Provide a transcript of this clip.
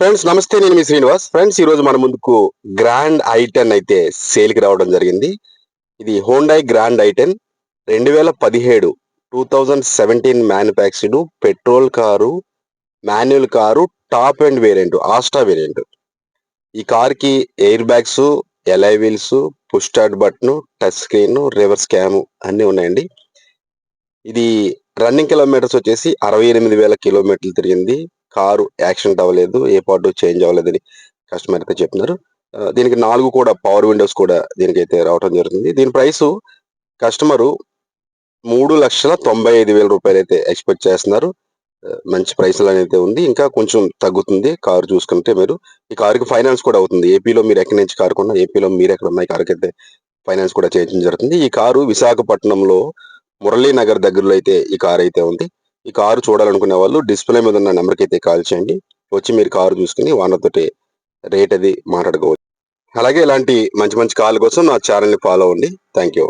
Friends నమస్తే నేను మీ Srinivas. Friends ఈ రోజు మన ముందుకు గ్రాండ్ ఐటెన్ అయితే సేల్కి రావడం జరిగింది. ఇది హోండై గ్రాండ్ ఐటెన్. రెండు వేల పదిహేడు two thousand seventeen manufactured petrol car manual car top and variant Asta variant. ఈ కార్కి air bags alloy wheels push button touch screen reverse cam అన్నీ ఉన్నాయండి. ఇది రన్నింగ్ కిలోమీటర్స్ వచ్చేసి అరవై ఎనిమిది వేల కిలోమీటర్లు తిరిగింది. కారు యాక్సిడెంట్ అవ్వలేదు ఏ పార్ట్ చేంజ్ అవ్వలేదని కస్టమర్ అయితే చెప్తున్నారు. దీనికి నాలుగు కూడా పవర్ విండోస్ కూడా దీనికైతే రావటం జరుగుతుంది. దీని ప్రైస్ కస్టమరు మూడు లక్షల తొంభై ఐదు వేల రూపాయలు అయితే ఎక్స్పెక్ట్ చేస్తున్నారు. మంచి ప్రైస్ అయితే ఉంది. ఇంకా కొంచెం తగ్గుతుంది కారు చూసుకుంటే మీరు. ఈ కారుకి ఫైనాన్స్ కూడా అవుతుంది. ఏపీలో మీరు ఎక్కడి నుంచి కారు కొన్నా ఏపీలో మీరు ఎక్కడ ఉన్నాయి కారుకి అయితే ఫైనాన్స్ కూడా చేయించడం జరుగుతుంది. ఈ కారు విశాఖపట్నంలో మురళీనగర్ దగ్గరలో అయితే ఈ కారు అయితే ఉంది. ఈ కారు చూడాలనుకునే వాళ్ళు డిస్ప్లే మీద ఉన్న నెంబర్కి అయితే కాల్ చేయండి. వచ్చి మీరు కారు చూసుకుని వాళ్ళతోటి రేట్ అది మాట్లాడుకోవచ్చు. అలాగే ఇలాంటి మంచి మంచి కాల్ కోసం నా ఛానల్ని ఫాలో అవ్వండి. Thank you